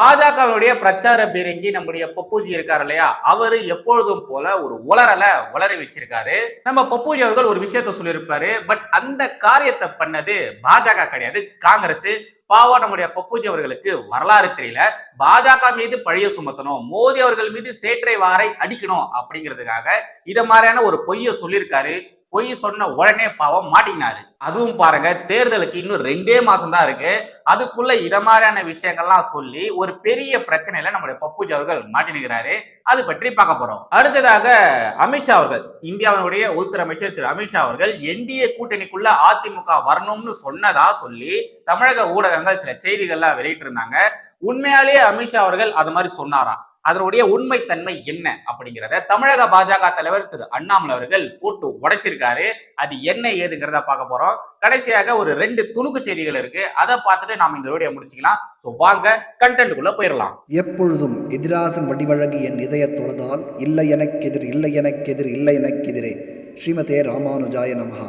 பாஜகவுடைய பிரச்சார பீரங்கி நம்முடைய பப்பூஜி இருக்காரு இல்லையா? அவரு எப்பொழுதும் போல ஒரு உலரல உளறி வச்சிருக்காரு. நம்ம பப்பூஜி அவர்கள் ஒரு விஷயத்த சொல்லியிருப்பாரு. பட் அந்த காரியத்தை பண்ணது பாஜக கிடையாது. காங்கிரஸ். பாவம் நம்முடைய பப்புஜி அவர்களுக்கு வரலாறு தெரியல. பாஜக மீது பழிய சுமத்தணும். மோடி அவர்கள் மீது சேற்றை வாரை அடிக்கணும் அப்படிங்கிறதுக்காக இத மாதிரியான ஒரு பொய்ய சொல்லியிருக்காரு. பொய் சொன்ன உடனே பாவம் மாட்டினாரு. அதுவும் பாருங்க தேர்தலுக்கு இன்னும் ரெண்டே மாசம் தான் இருக்கு. அதுக்குள்ள இத மாதிரியான விஷயங்கள்லாம் சொல்லி ஒரு பெரிய பிரச்சனையில நம்முடைய பப்புஜ் அவர்கள் மாட்டினுகிறாரு அது பற்றி பார்க்க போறோம். அடுத்ததாக அமித்ஷா அவர்கள் இந்தியாவினுடைய உள்துறை அமைச்சர் திரு அமித்ஷா அவர்கள் என்டிஏ கூட்டணிக்குள்ள அதிமுக வரணும்னு சொன்னதா சொல்லி தமிழக ஊடகங்கள் சில செய்திகள்லாம் வெளியிட்டு இருந்தாங்க உண்மையாலேயே அமித்ஷா அவர்கள் அது மாதிரி சொன்னாராம். அதனுடைய உண்மைத்தன்மை என்ன அப்படிங்கிறத தமிழக பாஜக தலைவர் திரு அண்ணாமலை அவர்கள் போட்டு உடைச்சிருக்காரு. அது என்ன ஏதுங்கிறத பார்க்க போறோம். கடைசியாக ஒரு ரெண்டு துணுக்கு செய்திகள் இருக்கு. அதை பார்த்துட்டு நாம இந்த வீடியோ முடிச்சுக்கலாம். ஸோ வாங்க கண்டென்ட்டுக்குள்ள போயிடலாம். எப்பொழுதும் எதிராசன் வடிவழகு என் இதய தொழுதால் இல்லை எனக்கெதிர் இல்லை எனக்கெதிர் இல்லை எனக்கெதிரே. ஸ்ரீமதே ராமானுஜாய நமஹா.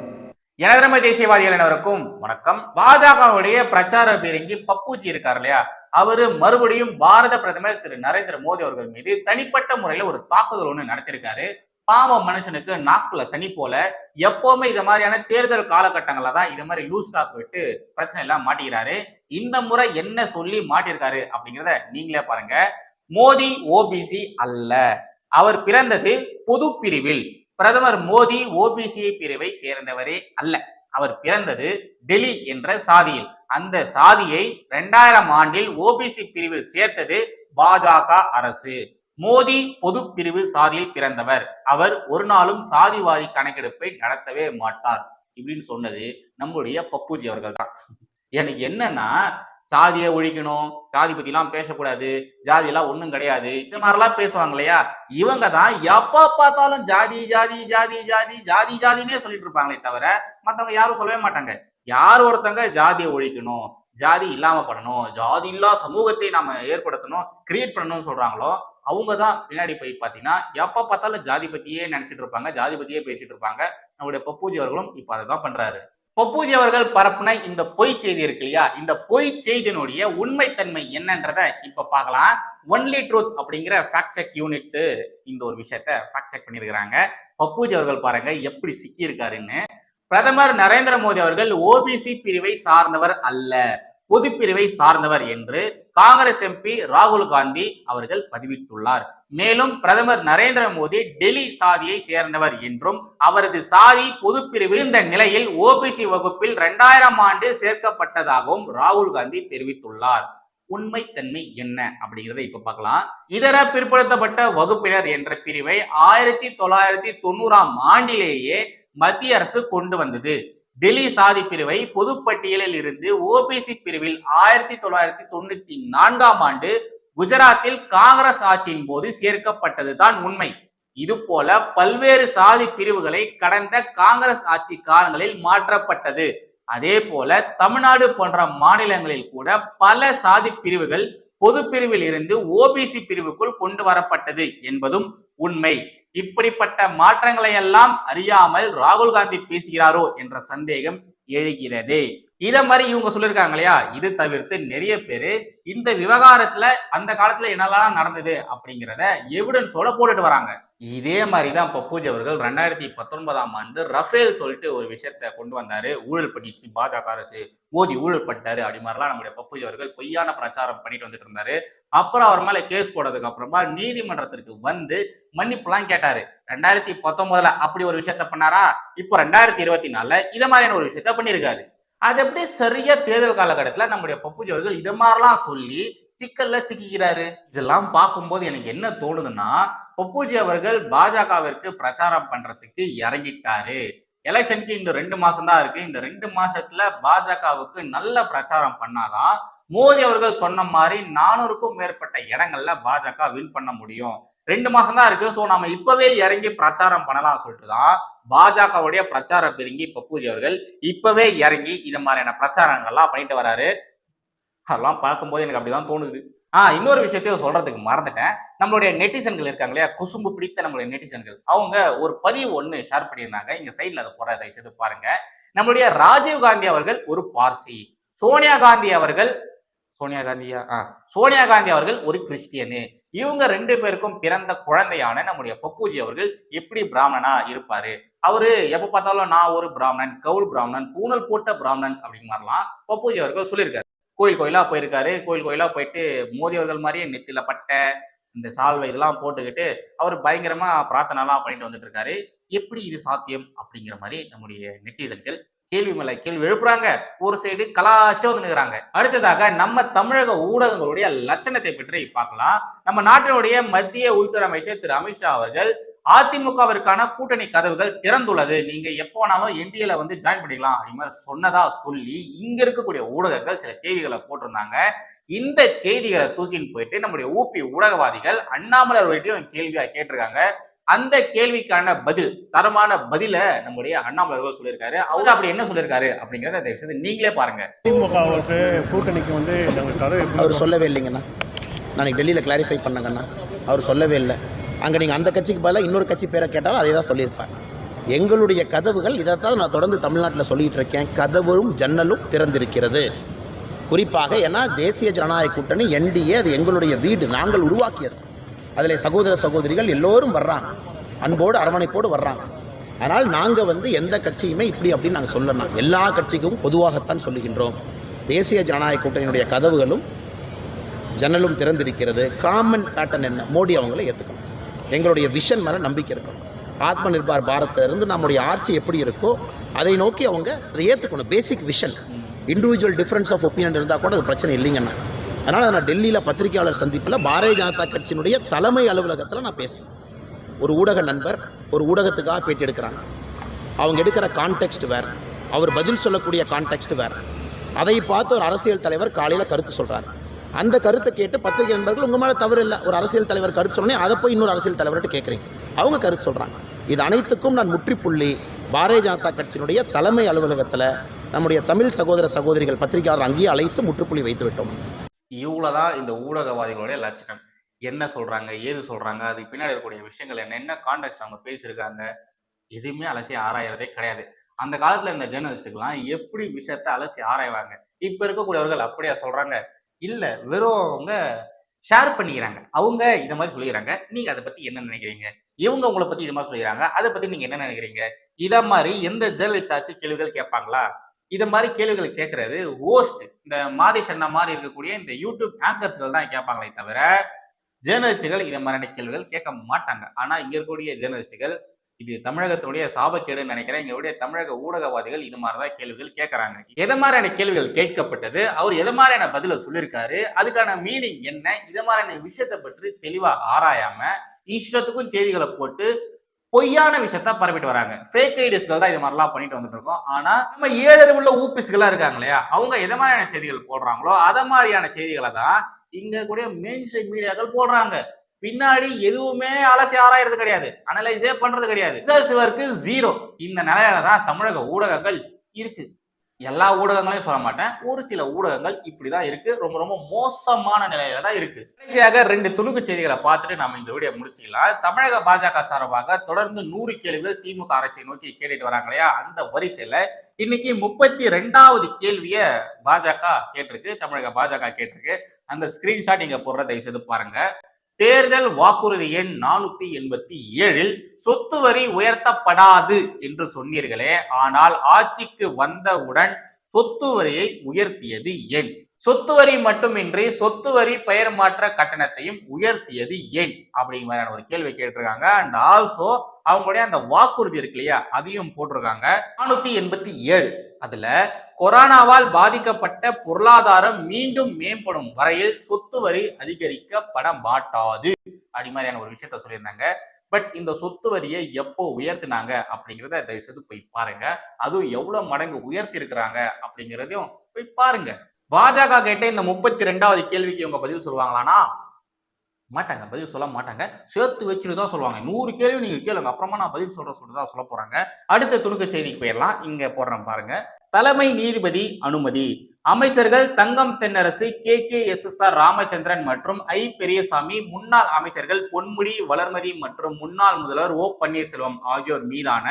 எனதரம தேசியவாதிகள் அனைவருக்கும் வணக்கம். பாஜகவுடைய பிரச்சார பீரங்கி பப்புஜி இருக்கார் இல்லையா? அவரு மறுபடியும் பாரத பிரதமர் திரு நரேந்திர மோடி அவர்கள் மீது தனிப்பட்ட முறையில ஒரு தாக்குதல் ஒண்ணு நடத்திருக்காரு. பாவம் மனுஷனுக்கு நாக்குல சனி போல. எப்பவுமே இது மாதிரியான தேர்தல் காலகட்டங்கள்ல தான் இது மாதிரி லூஸ் டாக் விட்டு பிரச்சனை எல்லாம் மாட்டிக்கிறாரு. இந்த முறை என்ன சொல்லி மாட்டிருக்காரு அப்படிங்கிறத நீங்களே பாருங்க. மோடி ஓபிசி அல்ல. அவர் பிறந்தது பொது பிரிவில் பிரதமர் மோடி ஓபிசி பிரிவை சேர்ந்தவரே அல்ல. அவர் பிறந்தது டெல்லி என்ற சாதியில். அந்த சாதியை ரெண்டாயிரம் ஆண்டில் ஓபிசி பிரிவில் சேர்த்தது பாஜக அரசு. மோடி பொது பிரிவு சாதியில் பிறந்தவர். அவர் ஒரு நாளும் சாதிவாதி கணக்கெடுப்பை நடத்தவே மாட்டார். இப்படின்னு சொன்னது நம்முடைய பப்புஜி அவர்கள் தான். எனக்கு என்னன்னா சாதியை ஒழிக்கணும் சாதி பத்தி எல்லாம் பேசக்கூடாது ஜாதி எல்லாம் ஒண்ணும் கிடையாது. இந்த மாதிரிலாம் பேசுவாங்க இல்லையா? இவங்க தான் எப்ப பார்த்தாலும் ஜாதி ஜாதி ஜாதி ஜாதி ஜாதி ஜாதினே சொல்லிட்டு இருப்பாங்களே தவிர மத்தவங்க யாரும் சொல்லவே மாட்டாங்க. யார் ஒருத்தங்க ஜாதியை ஒழிக்கணும் ஜாதி இல்லாம பண்ணணும் ஜாதி இல்லா சமூகத்தை நாம ஏற்படுத்தணும் கிரியேட் பண்ணணும்னு சொல்றாங்களோ அவங்க தான் பின்னாடி போய் பார்த்தீங்கன்னா எப்போ பார்த்தாலும் ஜாதி பத்தியே நினைச்சிட்டு இருப்பாங்க ஜாதி பத்தியே பேசிட்டு இருப்பாங்க. நம்முடைய பப்பூஜி அவர்களும் இப்போ அதை தான் பண்றாரு. பப்பூஜி அவர்கள் பரப்புன இந்த பொய் செய்தி இருக்கு இல்லையா? இந்த பொய் செய்தியினுடைய உண்மைத்தன்மை என்னன்றத இப்ப பார்க்கலாம். ஒன்லி ட்ரூத் அப்படிங்கிற ஃபேக்ட் செக் யூனிட் இந்த ஒரு விஷயத்த ஃபேக்ட் செக் பண்ணியிருக்கிறாங்க. பப்பூஜி அவர்கள் பாருங்க எப்படி சிக்கி இருக்காருன்னு பிரதமர் நரேந்திர மோடி அவர்கள் ஓபிசி பிரிவை சார்ந்தவர் அல்ல பொது பிரிவை சார்ந்தவர் என்று காங்கிரஸ் எம்பி ராகுல் காந்தி அவர்கள் பதிவிட்டுள்ளார். மேலும் பிரதமர் நரேந்திர மோடி டெல்லி சாதியை சேர்ந்தவர் என்றும் அவரது சாதி பொது பிரிவில் இருந்த நிலையில் ஓபிசி வகுப்பில் இரண்டாயிரம் ஆண்டு சேர்க்கப்பட்டதாகவும் ராகுல் காந்தி தெரிவித்துள்ளார். உண்மைத்தன்மை என்ன அப்படிங்கிறத இப்ப பார்க்கலாம். இதர பிற்படுத்தப்பட்ட வகுப்பினர் என்ற பிரிவை ஆயிரத்தி தொள்ளாயிரத்தி தொண்ணூறாம் ஆண்டிலேயே மத்திய அரசு கொண்டு வந்தது. டெல்லி சாதி பிரிவை பொதுப்பட்டியலில் இருந்து ஓபிசி பிரிவில் ஆயிரத்தி தொள்ளாயிரத்தி தொண்ணூத்தி நான்காம் ஆண்டு குஜராத்தில் காங்கிரஸ் ஆட்சியின் போது சேர்க்கப்பட்டதுதான் உண்மை. இது போல பல்வேறு சாதி பிரிவுகளை கடந்த காங்கிரஸ் ஆட்சி காலங்களில் மாற்றப்பட்டது. அதே போல தமிழ்நாடு போன்ற மாநிலங்களில் கூட பல சாதி பிரிவுகள் பொது பிரிவில் இருந்து ஓபிசி பிரிவுக்குள் கொண்டு வரப்பட்டது என்பதும் உண்மை. இப்படிப்பட்ட மாற்றங்களை எல்லாம் அறியாமல் ராகுல் காந்தி பேசுகிறாரோ என்ற சந்தேகம் எழுகிறது. இதை மாதிரி இவங்க சொல்லியிருக்காங்க இல்லையா? இது தவிர்த்து நிறைய பேர் இந்த விவகாரத்துல அந்த காலத்துல என்னெல்லாம் நடந்தது அப்படிங்கிறத எவிடன்ஸோட போட்டுட்டு வராங்க. இதே மாதிரி தான் பப்பூஜி அவர்கள் ரெண்டாயிரத்தி பத்தொன்பதாம் ஆண்டு ரஃபேல் சொல்லிட்டு ஒரு விஷயத்த கொண்டு வந்தாரு. ஊழல் பண்ணிச்சு பாஜக அரசு. மோதி ஊழல் பண்ணிட்டாரு அப்படி மாதிரிலாம் நம்முடைய பப்பூஜி அவர்கள் பொய்யான பிரச்சாரம் பண்ணிட்டு வந்துட்டு இருந்தாரு. அப்புறம் அவர் மேல கேஸ் போட்டதுக்கு அப்புறமா நீதிமன்றத்திற்கு வந்து மன்னிப்புலாம் கேட்டாரு. ரெண்டாயிரத்தி பத்தொன்பதுல அப்படி ஒரு விஷயத்த பண்ணாரா? இப்போ ரெண்டாயிரத்தி இருபத்தி நாலுல இதை மாதிரியான ஒரு விஷயத்த பண்ணியிருக்காரு. அது எப்படி சரியா தேர்தல் காலகட்டத்துல நம்முடைய பப்புஜி அவர்கள் இது மாதிரிலாம் சொல்லி சிக்கல்ல சிக்கிக்கிறாரு? இதெல்லாம் பார்க்கும்போது எனக்கு என்ன தோணுதுன்னா பப்புஜி அவர்கள் பாஜகவிற்கு பிரச்சாரம் பண்றதுக்கு இறங்கிட்டாரு. எலெக்ஷனுக்கு இன்னும் ரெண்டு மாசம் தான் இருக்கு. இந்த ரெண்டு மாசத்துல பாஜகவுக்கு நல்ல பிரச்சாரம் பண்ணாதான் மோடி அவர்கள் சொன்ன மாதிரி நானூறுக்கும் மேற்பட்ட இடங்கள்ல பாஜக வின் பண்ண முடியும். ரெண்டு மாசம் தான் இருக்கு. ஸோ நம்ம இப்பவே இறங்கி பிரச்சாரம் பண்ணலாம் சொல்லிட்டு தான் பாஜகவுடைய பிரச்சார பிரிங்கி பப்பூஜி அவர்கள் இப்பவே இறங்கி இது மாதிரியான பிரச்சாரங்கள்லாம் பண்ணிட்டு வராரு. அதெல்லாம் பார்க்கும்போது எனக்கு அப்படிதான் தோணுது. ஆஹ் இன்னொரு விஷயத்தையும் சொல்றதுக்கு மறந்துட்டேன். நம்மளுடைய நெட்டிசன்கள் இருக்காங்க இல்லையா? குசும்பு பிடித்த நம்மளுடைய நெட்டிசன்கள். அவங்க ஒரு பதிவு ஒன்று ஷேர் பண்ணியிருந்தாங்க. இங்க சைட்ல அதை போற தயவுசெய்து பாருங்க. நம்மளுடைய ராஜீவ் காந்தி அவர்கள் ஒரு பார்சி. சோனியா காந்தி அவர்கள் சோனியா காந்தியா? ஆ சோனியா காந்தி அவர்கள் ஒரு கிறிஸ்டியனு. இவங்க ரெண்டு பேருக்கும் பிறந்த குழந்தையான நம்முடைய பப்புஜி அவர்கள் எப்படி பிராமணனா இருப்பாரு? அவரு எப்ப பார்த்தாலும் நான் ஒரு பிராமணன் கவுல் பிராமணன் பூனல் போட்ட பிராமணன் அப்படின்னு மாதிரிலாம் பப்புஜி அவர்கள் சொல்லியிருக்காரு. கோயில் கோயிலா போயிருக்காரு. கோயில் கோயிலா போயிட்டு மோதியவர்கள் மாதிரியே நெத்தில பட்டை இந்த சால்வை இதெல்லாம் போட்டுக்கிட்டு அவர் பயங்கரமா பிரார்த்தனைலாம் பண்ணிட்டு வந்துட்டு இருக்காரு. எப்படி இது சாத்தியம் அப்படிங்கிற மாதிரி நம்முடைய நெட்டிசன்கள் கேள்வி மேல கேள்வி எழுப்புறாங்க. ஒரு சைடு கலாச்சிட்டு வந்து நிற்கிறாங்க அடுத்ததாக நம்ம தமிழக ஊடகங்களுடைய லட்சணத்தை பற்றி பார்க்கலாம். நம்ம நாட்டினுடைய மத்திய உள்துறை அமைச்சர் திரு. அமித்ஷா அவர்கள் அதிமுகவிற்கான கூட்டணி கதவுகள் திறந்துள்ளது. நீங்க எப்போ வேணாலும் என்டிஏல வந்து ஜாயின் பண்ணிக்கலாம் அப்படி மாதிரி சொன்னதா சொல்லி இங்க இருக்கக்கூடிய ஊடகங்கள் சில செய்திகளை போட்டிருந்தாங்க. இந்த செய்திகளை தூக்கின்னு போயிட்டு நம்முடைய ஊபி ஊடகவாதிகள் அண்ணாமலர் வீட்டையும் கேள்வியா கேட்டிருக்காங்க. அந்த கேள்விக்கான பதில் தரமான பதில நம்முடைய அண்ணாமலை அவர்கள் சொல்லியிருக்காரு. அவர் அப்படி என்ன சொல்லியிருக்காரு அப்படிங்கறத தயவு செய்து நீங்களே பாருங்க. திமுகவுக்கு கூட்டணிக்கு வந்து அவர் சொல்லவே இல்லைங்கண்ணா. நான் டெல்லியில் கிளாரிஃபை பண்ணங்கண்ணா. அவர் சொல்லவே இல்லை. அங்கே நீங்கள் அந்த கட்சிக்கு பதிலாக இன்னொரு கட்சி பேரை கேட்டாலும் அதே தான் சொல்லியிருப்பேன் எங்களுடைய கதவுகள் இதைத்தான் நான் தொடர்ந்து தமிழ்நாட்டில் சொல்லிட்டு இருக்கேன். கதவும் ஜன்னலும் திறந்திருக்கிறது. குறிப்பாக ஏன்னா தேசிய ஜனநாயக கூட்டணி என்டிஏ அது எங்களுடைய வீடு. நாங்கள் உருவாக்கியது. அதில் சகோதர சகோதரிகள் எல்லோரும் வர்றாங்க. அன்போடு அரவணைப்போடு வர்றாங்க. அதனால் நாங்கள் வந்து எந்த கட்சியுமே இப்படி அப்படின்னு நாங்கள் சொல்லலாம் எல்லா கட்சிக்கும் பொதுவாகத்தான் சொல்லுகின்றோம். தேசிய ஜனநாயக கூட்டணியினுடைய கதவுகளும் ஜன்னலும் திறந்திருக்கிறது. காமன் பேட்டர்ன் என்ன? மோடி அவங்கள ஏற்றுக்கணும் எங்களுடைய விஷன் மேலே நம்பிக்கை இருக்கணும். ஆத்ம நிர்பார் பாரத்திலிருந்து இருந்து நம்முடைய ஆட்சி எப்படி இருக்கோ அதை நோக்கி அவங்க அதை ஏற்றுக்கணும் basic vision individual difference of opinion இருந்தால் கூட அது பிரச்சனை இல்லைங்கண்ணா. அதனால் நான் டெல்லியில் பத்திரிகையாளர் சந்திப்பில் பாரதிய ஜனதா கட்சியினுடைய தலைமை அலுவலகத்தில் நான் பேசுகிறேன் ஒரு ஊடக நண்பர் ஒரு ஊடகத்துக்காக பேட்டி எடுக்கிறாங்க. அவங்க எடுக்கிற கான்டெக்ஸ்ட் வேறு. அவர் பதில் சொல்லக்கூடிய கான்டெக்ஸ்ட் வேறு. அதை பார்த்து ஒரு அரசியல் தலைவர் காலையில் கருத்து சொல்கிறார் அந்த கருத்தை கேட்டு பத்திரிகை நண்பர்கள் உங்கள் மேலே தவறு இல்லை. ஒரு அரசியல் தலைவர் கருத்து சொன்னே அதை போய் இன்னொரு அரசியல் தலைவர்கிட்ட கேட்குறீங்க. அவங்க கருத்து சொல்கிறாங்க இது அனைத்துக்கும் நான் முற்றுப்புள்ளி பாரதிய ஜனதா கட்சியினுடைய தலைமை அலுவலகத்தில் நம்முடைய தமிழ் சகோதர சகோதரிகள் பத்திரிகையாளர் அங்கேயே அழைத்து முற்றுப்புள்ளி வைத்து விட்டோம். இவ்வளோதான் இந்த ஊடகவாதிகளுடைய லட்சணம். என்ன சொல்றாங்க? ஏது சொல்றாங்க? அதுக்கு பின்னாடி இருக்கக்கூடிய விஷயங்கள் என்ன? என்ன கான்டெக்ட் அவங்க பேசியிருக்காங்க? எதுவுமே அலசி ஆராயறதே கிடையாது. அந்த காலத்துல இருந்த ஜேர்னலிஸ்டுக்கெல்லாம் எப்படி விஷயத்த அலசி ஆராய்வாங்க? இப்ப இருக்கக்கூடியவர்கள் அப்படியா சொல்றாங்க? இல்ல வெறும் அவங்க ஷேர் பண்ணிக்கிறாங்க. அவங்க இந்த மாதிரி சொல்லிக்கிறாங்க. நீங்க அதை பத்தி என்ன நினைக்கிறீங்க? இவங்க உங்களை பத்தி இது மாதிரி சொல்லிக்கிறாங்க. அதை பத்தி நீங்க என்ன நினைக்கிறீங்க? இதை மாதிரி எந்த ஜேர்னலிஸ்ட் ஆச்சு கேள்விகள் கேட்பாங்களா? இத மாதிரி கேள்விகள் கேட்கறது ஹோஸ்ட் இந்த மாதி சன்னா மாதிரி இருக்கக்கூடிய இந்த யூடியூப் ஆங்கர்ஸ்கள் தான் கேட்பாங்களே தவிர ஜேர்னலிஸ்டுகள் இதை மாதிரியான கேள்விகள் கேட்க மாட்டாங்க. ஆனா இங்க இருக்கக்கூடிய ஜேர்னலிஸ்டுகள் இது தமிழகத்துடைய சாபக்கேடுன்னு நினைக்கிறேன். எங்களுடைய தமிழக ஊடகவாதிகள் இது மாதிரிதான் கேள்விகள் கேட்கறாங்க எதை மாதிரியான கேள்விகள் கேட்கப்பட்டது? அவர் எதை மாதிரியான பதில சொல்லியிருக்காரு அதுக்கான மீனிங் என்ன? இதை மாதிரியான விஷயத்தை பற்றி தெளிவா ஆராயாம ஈஸ்வரத்துக்கும் செய்திகளை போட்டு பொய்யான விஷயத்த பரப்பிட்டு வராங்க. ஃபேக் ஐடிஸ்கள் தான் இது மாதிரிலாம் பண்ணிட்டு வந்துட்டு இருக்கோம். ஆனா நம்ம ஏழறிவுள்ள ஊபிஸ்களா இருக்காங்க இல்லையா? அவங்க எதை மாதிரியான செய்திகள் போடுறாங்களோ அதை மாதிரியான செய்திகளை தான் இங்க கூடிய மெயின் ஸ்ட்ரீம் மீடியாக்கள் போடுறாங்க. பின்னாடி எதுவுமே அலசி ஆராயறது கிடையாது. அனலைஸே பண்றது கிடையாது. ரிசர்ச் ஒர்க்கு ஜீரோ இந்த நிலையில தான் தமிழக ஊடகங்கள் இருக்கு. எல்லா ஊடகங்களையும் சொல்ல மாட்டேன். ஒரு சில ஊடகங்கள் இப்படிதான் இருக்கு. ரொம்ப ரொம்ப மோசமான நிலையில தான் இருக்கு. கடைசியாக ரெண்டு துணுக்கு செய்திகளை பார்த்துட்டு நம்ம இந்த வீடியோ முடிச்சுக்கலாம். தமிழக பாஜக சார்பாக தொடர்ந்து நூறு கேள்விகள் திமுக அரசை நோக்கி கேட்டுட்டு வராங்க இல்லையா அந்த வரிசையில இன்னைக்கு முப்பத்தி ரெண்டாவது கேள்விய பாஜக கேட்டிருக்கு. தமிழக பாஜக கேட்டிருக்கு. அந்த ஸ்கிரீன்ஷாட் நீங்க போடுற தயவு செய்து பாருங்க. தேர்தல் வாக்குறுதி எண் நானூத்தி எண்பத்தி ஏழில் சொத்து வரி உயர்த்தப்படாது என்று சொன்னீர்களே ஆனால் ஆட்சிக்கு வந்தவுடன் சொத்து வரியை உயர்த்தியது ஏன்? சொத்து வரி மட்டுமின்றி சொத்து வரி பெயர் மாற்ற கட்டணத்தையும் உயர்த்தியது ஏன்? அப்படிங்கிற மாதிரியான ஒரு கேள்வி கேட்டிருக்காங்க. அண்ட் ஆல்சோ அவங்களுடைய அந்த வாக்குறுதி இருக்கு இல்லையா? அதையும் போட்டிருக்காங்க. நானூத்தி எண்பத்தி ஏழு. அதுல கொரோனாவால் பாதிக்கப்பட்ட பொருளாதாரம் மீண்டும் மேம்படும் வரையில் சொத்து வரி அதிகரிக்கப்பட மாட்டாது. அப்படி மாதிரியான ஒரு விஷயத்த சொல்லியிருந்தாங்க. பட் இந்த சொத்து வரியை எப்போ உயர்த்தினாங்க அப்படிங்கிறத தயவு செய்து போய் பாருங்க. அதுவும் எவ்வளவு மடங்கு உயர்த்தி இருக்கிறாங்க அப்படிங்கிறதையும் போய் பாருங்க. பாஜக கேட்ட இந்த முப்பத்தி ரெண்டாவது கேள்விக்கு இவங்க பதில் சொல்லுவாங்களானா மாட்டாங்க. பதில் சொல்ல மாட்டாங்க. சேர்த்து வச்சுட்டு தான் சொல்லுவாங்க. நூறு கேள்வி நீங்க கேளுங்க. அப்புறமா நான் பதில் சொல்ற சொல்லிட்டு தான் சொல்ல போறாங்க. அடுத்த துணுக்க செய்திக்கு போயிடலாம். இங்க போடுறேன் பாருங்க. தலைமை நீதிபதி அனுமதி. அமைச்சர்கள் Thangam Thennarasu K. K. S. S. R. Ramachandran மற்றும் ஐ. பெரியசாமி முன்னாள் அமைச்சர்கள் பொன்முடி வளர்மதி மற்றும் முன்னாள் முதல்வர் ஓ. பன்னீர்செல்வம் ஆகியோர் மீதான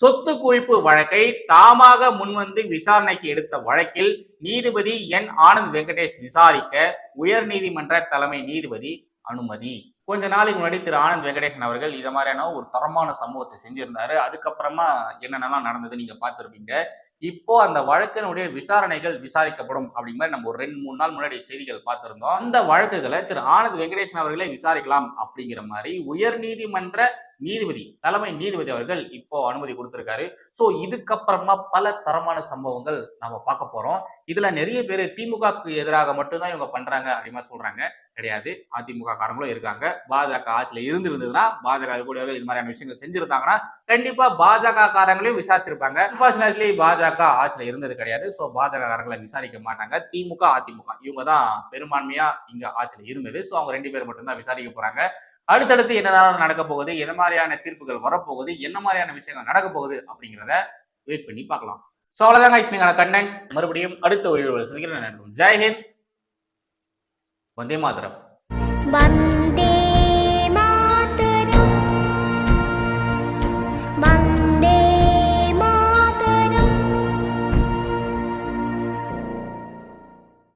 சொத்து குவிப்பு வழக்கை தாமாக முன்வந்து விசாரணைக்கு எடுத்த வழக்கில் நீதிபதி என். ஆனந்த் வெங்கடேஷ் விசாரிக்க உயர்நீதிமன்ற தலைமை நீதிபதி அனுமதி. கொஞ்ச நாளைக்கு முன்னாடி திரு. ஆனந்த் வெங்கடேசன் அவர்கள் இதை மாதிரியான ஒரு தரமான சம்பவத்தை செஞ்சிருந்தாரு. அதுக்கப்புறமா என்னென்னலாம் நடந்தது நீங்க பார்த்துருப்பீங்க. இப்போ அந்த வழக்கினுடைய விசாரணைகள் விசாரிக்கப்படும் அப்படிங்கிற மாதிரி நம்ம ஒரு ரெண்டு மூணு நாள் முன்னாடி செய்திகள் பார்த்திருந்தோம். அந்த வழக்குகளை திரு. ஆனந்த் வெங்கடேசன் அவர்களே விசாரிக்கலாம் அப்படிங்கிற மாதிரி உயர் நீதிமன்ற நீதிபதி தலைமை நீதிபதி அவர்கள் இப்போ அனுமதி கொடுத்திருக்காரு. ஸோ இதுக்கப்புறமா பல தரமான சம்பவங்கள் நம்ம பார்க்க போறோம். இதுல நிறைய பேர் திமுகக்கு எதிராக மட்டும்தான் இவங்க பண்றாங்க அப்படிமா சொல்றாங்க. கிடையாது. அதிமுக காரங்களும் இருக்காங்க. பாஜக ஆட்சியில இருந்து இருந்ததுன்னா பாஜக கூடியவர்கள் இது மாதிரியான விஷயங்கள் செஞ்சிருந்தாங்கன்னா கண்டிப்பா பாஜக காரங்களையும் விசாரிச்சிருப்பாங்க. அன்பார்ச்சுனேட்லி பாஜக ஆட்சியில இருந்தது கிடையாது. ஸோ பாஜக காரங்களை விசாரிக்க மாட்டாங்க. திமுக அதிமுக இவங்க தான் பெரும்பான்மையா இங்க ஆட்சியில இருந்தது. ஸோ அவங்க ரெண்டு பேர் மட்டும்தான் விசாரிக்க போறாங்க. அடுத்தடுத்து என்னெல்லாம் நடக்க போகுது? எந்த மாதிரியான தீர்ப்புகள் வரப்போகுது? என்ன மாதிரியான விஷயங்கள் நடக்க போகுது? அப்படிங்கிறத வெயிட் பண்ணி பார்க்கலாம். ஸோ அவ்வளோதாங்க இன்னைக்கான கண்டென்ட் மறுபடியும் அடுத்த ஒரு சந்திக்கிறேன். ஜெய்ஹிந்த் வந்தே மாதரம்.